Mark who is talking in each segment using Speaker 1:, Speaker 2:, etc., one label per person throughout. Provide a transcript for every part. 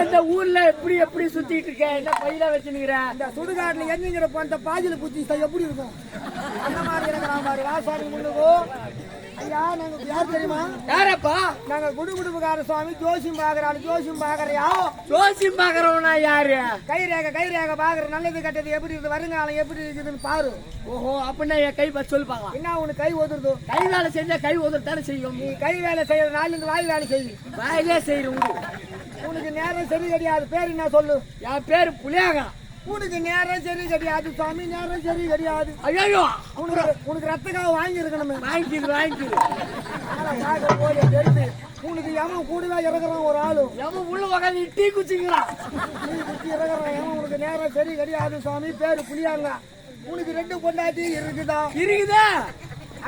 Speaker 1: இந்த ஊர்ல எப்படி எப்படி சுத்திட்டு இருக்க என்ன பையில வச்சுனுக்குற
Speaker 2: இந்த சுடுகாட்டுல எங்கிற அந்த பாஜில இருந்தா எப்படி இருக்கும் அந்த மாதிரி இருக்கிறான் பாரு ராசாமி முன்னுக்கோ ஐயா நாங்க யார் தெரியுமா
Speaker 1: யாரப்பா?
Speaker 2: நாங்க குடு குடும்பக்கார சுவாமி ஜோசியம் பாக்குறாரு ஜோசியம் பாக்குறியா
Speaker 1: ஜோசியம் பாக்குறவனா யாரு?
Speaker 2: கை ரேக கை ரேக பாக்குற நல்லது கெட்டது எப்படி இருக்குது? வருங்காலம் எப்படி இருக்குதுன்னு பாரு.
Speaker 1: ஓஹோ அப்படின்னா என் கை பத்தி சொல்லி பார்க்கலாம்
Speaker 2: என்ன உனக்கு கை ஒதுருது
Speaker 1: கை வேலை செஞ்சா கை உதறத்தானே செய்யும்.
Speaker 2: நீ கை வேலை செய்யற நாள்ல இருந்து வாய் வேலை செய்யு
Speaker 1: வாயிலே செய்யறோம்
Speaker 2: உனக்கு நேரம் சரி கிடையாது. பேர் என்ன சொல்லு?
Speaker 1: என் பேரு புளியாங்க
Speaker 2: உனக்கு நேரம் சரி கிடையாது சுவாமி. நேரம் சரி கிடையாது.
Speaker 1: ஐயோ
Speaker 2: உனக்கு உனக்கு ரத்தக்காக வாங்கி இருக்கணுமே
Speaker 1: வாங்கிக்குது வாங்கிக்குது
Speaker 2: போய் தெரியுது உனக்கு எவன் கூடவே இறக்குறான் ஒரு ஆளு.
Speaker 1: எவன் உள்ள உக்காந்து டீ குச்சிக்கிறான்
Speaker 2: நீ குத்தி இறக்குறான் எவன் உனக்கு நேரம் சரி கிடையாது சுவாமி. பேரு புளியாங்க. உனக்கு ரெண்டு பொண்டாட்டி இருக்குதா?
Speaker 1: இருக்குதா?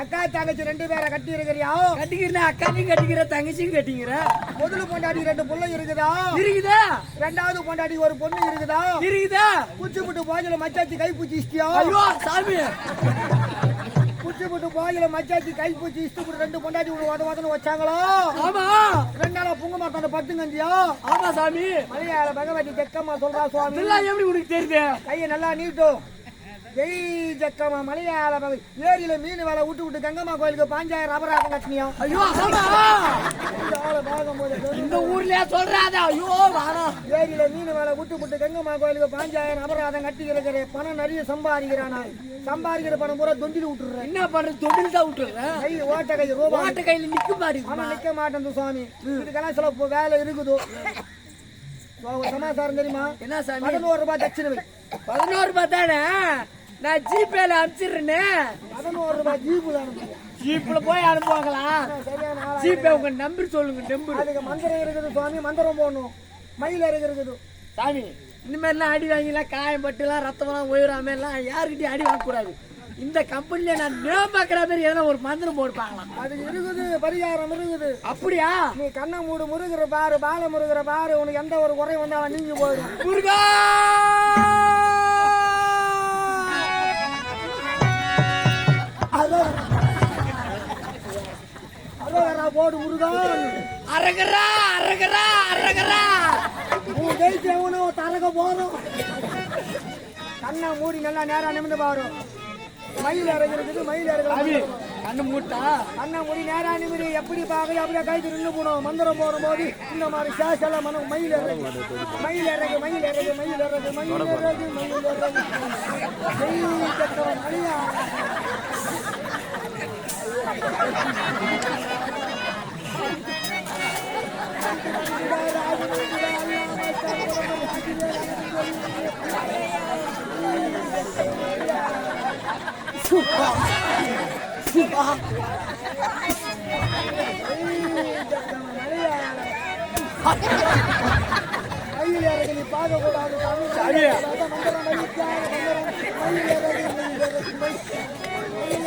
Speaker 2: அக்கா தங்கச்சி ரெண்டு பேரை கட்டி இருக்கிறியா
Speaker 1: கட்டிக்கிறேன் அக்காலையும் கட்டிக்கிற தங்கச்சியும் கட்டிக்கிற
Speaker 2: முதல் பொண்டாட்டி ரெண்டு புள்ள இருக்குதா?
Speaker 1: இருக்குதா?
Speaker 2: ரெண்டாவது பொண்டாட்டி ஒரு பொண்ணு இருக்குதா?
Speaker 1: இருக்குதா?
Speaker 2: குச்சி புட்டு பாஜில மச்சாச்சி கை பூச்சி
Speaker 1: ஐயோ சாமி.
Speaker 2: குச்சி புட்டு பாஜில மச்சாச்சி கை பூச்சி இஷ்டு புட்டு ரெண்டு பொண்டாட்டி உனக்கு வத வதன்னு வச்சாங்களோ?
Speaker 1: ஆமா.
Speaker 2: ரெண்டு நாளா புங்க மாட்டான பத்துங்கஞ்சியா?
Speaker 1: ஆமா சாமி.
Speaker 2: மலையாள பகவதி தெக்கம்மா சொல்றா சுவாமி.
Speaker 1: எப்படி உனக்கு தெரியுது?
Speaker 2: கையை நல்லா நீட்டும் ஜெய் ஜக்கம்மா மலையாள பகவதி ஏரியில மீன் வேலை விட்டு விட்டு கங்கம்மா கோயிலுக்கு பாஞ்சாயிரம் அபராதம் கட்டினியா?
Speaker 1: ஐயோ
Speaker 2: இந்த
Speaker 1: ஊர்லயே சொல்றாத. ஐயோ
Speaker 2: ஏரியில மீன் வேலை விட்டு விட்டு கங்கம்மா கோயிலுக்கு பாஞ்சாயிரம் அபராதம் கட்டி இருக்கிற பணம் நிறைய சம்பாதிக்கிறானா சம்பாதிக்கிற பணம் பூரா தொண்டில் விட்டுறேன்
Speaker 1: என்ன பண்றது தொழில் தான் விட்டுறேன்
Speaker 2: கை ஓட்ட கை ரூபா
Speaker 1: ஓட்ட கையில நிக்க
Speaker 2: ஆனா
Speaker 1: மாட்டேங்குது
Speaker 2: நிக்க மாட்டேன் சுவாமி. இதுக்கெல்லாம் சில வேலை இருக்குது? சமாசாரம் தெரியுமா?
Speaker 1: என்ன சாமி?
Speaker 2: பதினோரு ரூபாய் தட்சிணை
Speaker 1: பதினோரு ரூபாய் தானே? நான் ஜிபேல அனுப்பிச்சிடுறேனே?
Speaker 2: பதினோரு ரூபாய் ஜீப்பு தானே
Speaker 1: ஜிப்ல போய் அனுப்புவாங்களா? ஜிபே உங்க நம்பர் சொல்லுங்க நம்பர்
Speaker 2: அதுக்கு மந்திரம் இருக்குது சுவாமி. மந்திரம் போடணும். மயில் இருக்குது
Speaker 1: சாமி இந்த மாதிரிலாம் அடி வாங்கிலாம் காயம் பட்டுலாம் ரத்தம்லாம் உயிராம எல்லாம் யாருக்கிட்டையும் அடி வாங்கக்கூடாது. இந்த கம்பெனில நான் நேம் பார்க்குற மாதிரி எதனா ஒரு மந்திரம் போடுப்பாங்களாம்
Speaker 2: அதுக்கு இருக்குது பரிகாரம் இருக்குது.
Speaker 1: அப்படியா?
Speaker 2: நீ கண்ணை மூடு முருகிற பாரு பால முருகிற பாரு. உனக்கு எந்த ஒரு குறை வந்தாலும் நீங்க போயிடும்.
Speaker 1: முருகா!
Speaker 2: போடு முருகா.
Speaker 1: அரகரா அரகரா அரகரா.
Speaker 2: உன் ஜெயிச்சு எவனோ தரக போதும் கண்ணை மூடி நல்லா நேரா நிமிந்து பாரு. மயில் இறங்குறது மயில் இறங்குறது
Speaker 1: கண்ணு மூட்டா?
Speaker 2: அண்ணா முடி நேரா நிமிடி எப்படி பாக்க அப்படியே கைத்து நின்று போனோம். மந்திரம் போடும் போது இந்த மாதிரி சேஷ் எல்லாம் மனம் மயில் இறங்கு மயில் இறங்கு மயில் இறங்கு மயில் இறங்கு மயில் இறங்கு மயில் இறங்கு மயில் சக்கரம் மணியா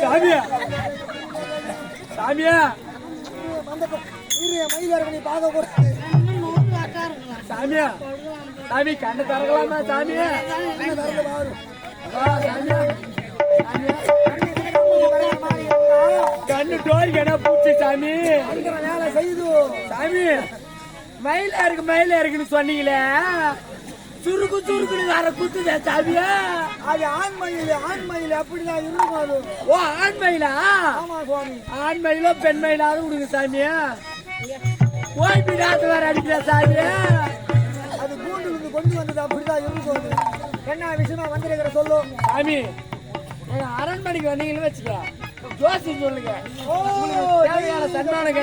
Speaker 1: சாமியா. சாமியா.
Speaker 2: பார்க்க கூடாது
Speaker 1: சாமியா. சாமி கண்ணு தரலாமா சாமியா. சாமியா. கண்ணு டோர் கடை பூச்சி சாமி.
Speaker 2: வேலை செய்து
Speaker 1: சாமி மயிலா இருக்கு மயிலா இருக்குன்னு சொன்னீங்களே. சுருக்கு சுருக்குன்னு வேற குத்துதே சாமியா
Speaker 2: அது ஆண் மயில் ஆண் மயில் அப்படிதான் இருக்கும் அது
Speaker 1: ஓ ஆண் மயிலா?
Speaker 2: ஆமா சுவாமி.
Speaker 1: பெண் மயிலாவது விடுங்க சாமியா ஓய்வு நாத்து வேற அடிக்கிற சாமியா
Speaker 2: அது கூண்டு இருந்து கொண்டு வந்தது அப்படிதான் இருக்கும். அது என்ன விஷயமா வந்திருக்கிற சொல்லு.
Speaker 1: சாமி அரண்மனைக்கு வந்தீங்கன்னு வச்சுக்க ஜோசி சொல்லுங்க. தேவையான சன்மானம்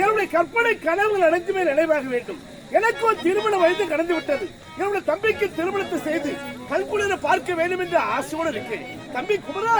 Speaker 3: என்னுடைய கற்பனை கனவுகள் அனைத்துமே நினைவாக வேண்டும். எனக்கும் திருமண வயது கடந்து விட்டது. என்னுடைய தம்பிக்கு திருமணத்தை செய்து கல்குளிர பார்க்க வேண்டும் என்ற ஆசையோடு இருக்கேன். தம்பி குமரா!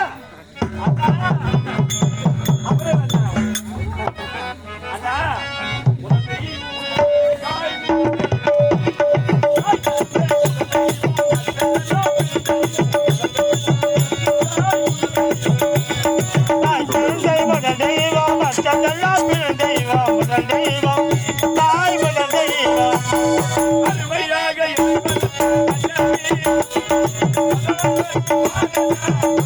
Speaker 3: Oh,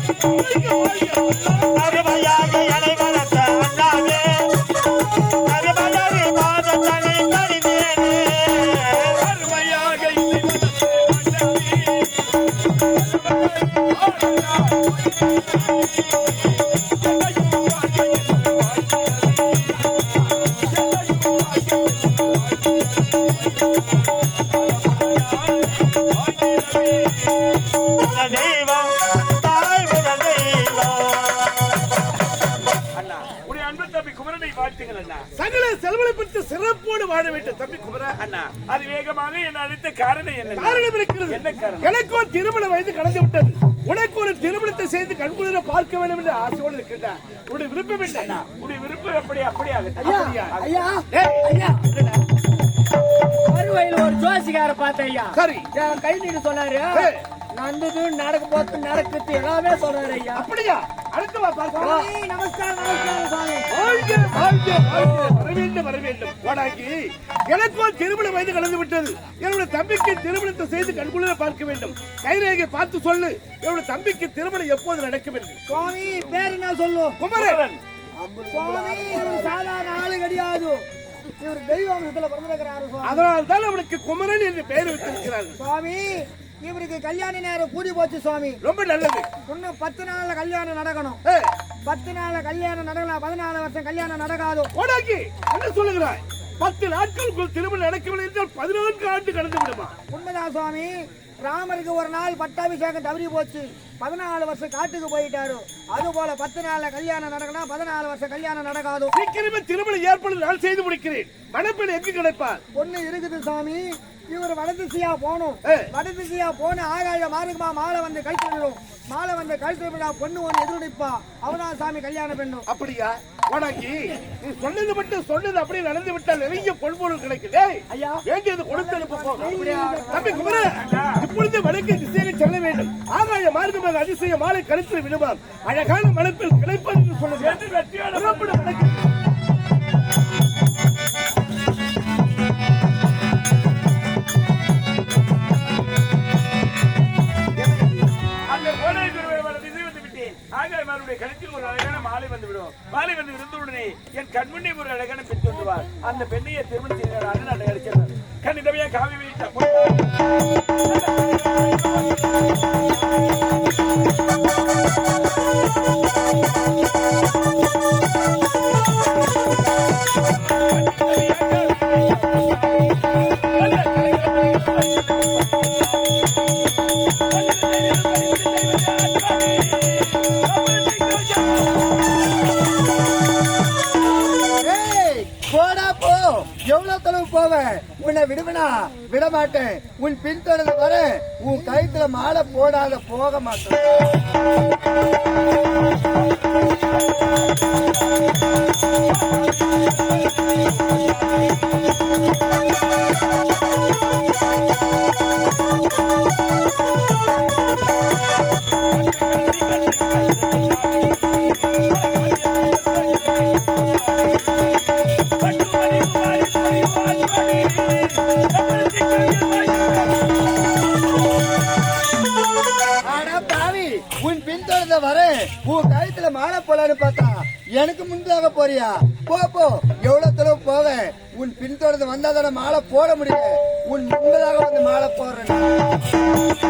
Speaker 3: செல்வனை பெற்று சிறப்போடு வாழ வேண்டும் தம்பி குமரா
Speaker 4: அண்ணா. அது வேகமாக என்ன அழைத்த காரணம் என்ன
Speaker 3: காரணம் இருக்கிறது.
Speaker 4: என்ன காரணம்?
Speaker 3: எனக்கு ஒரு திருமண வயது கடந்து விட்டது. உனக்கு ஒரு திருமணத்தை செய்து கண்குளிர பார்க்க வேண்டும் என்று ஆசையோடு இருக்கின்றார் உன்னுடைய விருப்பம் என்ன?
Speaker 4: உடைய விருப்பம் எப்படி அப்படி ஆகட்டும்.
Speaker 2: ஐயா ஐயா
Speaker 3: ஏய்,
Speaker 2: ஐயா. மறுவையில் ஒரு ஜோசிக்கார பார்த்தேன் ஐயா.
Speaker 3: சரி.
Speaker 2: கை நீட்டு சொன்னாரு. நடந்தது நடக்க போது நடக்குது எல்லாமே சொன்னாரு ஐயா.
Speaker 3: அப்படியா? அடுத்து வா பார்க்கலாம்.
Speaker 2: சாமி, நமஸ்காரம் நமஸ்காரம் சாமி
Speaker 3: வாழ்க, வாழ்க, வாழ்க. வர வேண்டும் வர வேண்டும். வாடாகி எனக்கோ திருமண வயது கலந்து விட்டது. என்னுடைய தம்பிக்கு திருமணத்தை செய்து கண்குளிர பார்க்க வேண்டும். கைரேகை பார்த்து சொல்லு. என்னுடைய தம்பிக்கு திருமணம் எப்போது நடக்கும் என்று.
Speaker 2: சுவாமி பேர் என்ன சொல்லும்
Speaker 3: குமரன்.
Speaker 2: சுவாமி இவர் சாதாரண ஆளு கிடையாது. இவர் தெய்வ வம்சத்துல பிறந்திருக்கிறாரு சுவாமி.
Speaker 3: அதனால் தான் அவனுக்கு குமரன் என்று பெயர் வைத்திருக்கிறார்கள்.
Speaker 2: சுவாமி இவருக்கு கல்யாண நேரம் கூடி போச்சு சுவாமி.
Speaker 3: ரொம்ப நல்லது.
Speaker 2: இன்னும் பத்து நாள்ல கல்யாணம் நடக்கணும். பத்து நாள்ல கல்யாணம் நடக்கலாம் பதினாலு வருஷம் கல்யாணம் நடக்காது.
Speaker 3: கோடாக்கி என்ன சொல்லுகிறாய்? பத்து நாட்களுக்குள் திருமணம் நடக்கவில்லை என்றால் பதினான்கு ஆண்டு கடந்து விடுமா?
Speaker 2: உண்மைதான் சுவாமி. ராமருக்கு ஒரு நாள் பட்டாபிஷேகம் தவறி போச்சு. பதினாலு வருஷம் காட்டுக்கு போயிட்டாரு. அது போல பத்து நாள்ல கல்யாணம் நடக்கணும் பதினாலு வருஷம் கல்யாணம் நடக்காது.
Speaker 3: சீக்கிரமே திருமணம் ஏற்படும் நான் செய்து முடிக்கிறேன். மணப்பெண் எங்கு கிடைப்பார்?
Speaker 2: பொண்ணு இருக்குது சாமி இவர் வடதிசையா போகணும். வடதிசையா போன ஆகாய மார்க்கமா மாலை வந்து கழுத்து விடும் மாலை வந்து கழுத்து விடா பொண்ணு ஒன்று எதிரொலிப்பா அவதான் சாமி கல்யாணம் பெண்ணும்.
Speaker 3: அப்படியா? கோடாக்கி நீ சொன்னது மட்டும் சொன்னது அப்படியே நடந்து விட்டால் நிறைய பொன்பொருள் கிடைக்குது.
Speaker 2: ஐயா.
Speaker 3: வேண்டியது கொடுத்து அனுப்ப போகும் தம்பி குமர இப்பொழுது வடக்கு திசையில் செல்ல வேண்டும். ஆகாய மார்க்கமாக அதிசய மாலை கழுத்தில் விடுவார் அழகான மனப்பில் கிடைப்பார் என்று சொல்லுங்கள்
Speaker 4: ஒரு மாலை வந்து விடும். மாலை வந்து விருந்தவுடனே என் கண்முன்னே ஒரு அழகான பெண் தோன்றுவார் அந்த பெண்ணையை திருமணம் செய்கிறார் நான் அடிக்கிறார் கண்ணிதமையா காவி வைத்த
Speaker 2: எவ்வளவு போவேன் உன்னை விடுவனா விட மாட்டேன் உன் பின்தொடர்ந்து வர உன் கழுத்துல மாலை போடாத போக மாட்டேன். மாலை பார்த்தா எனக்கு முன்பாக போறியா? போ போ. எவ்வளவு தூரம் போவேன் உன் பின்தொடர்ந்து வந்தா தானே மாலை போட முடியும் உன் முன்பதாக வந்து மாலை போடுறேன்.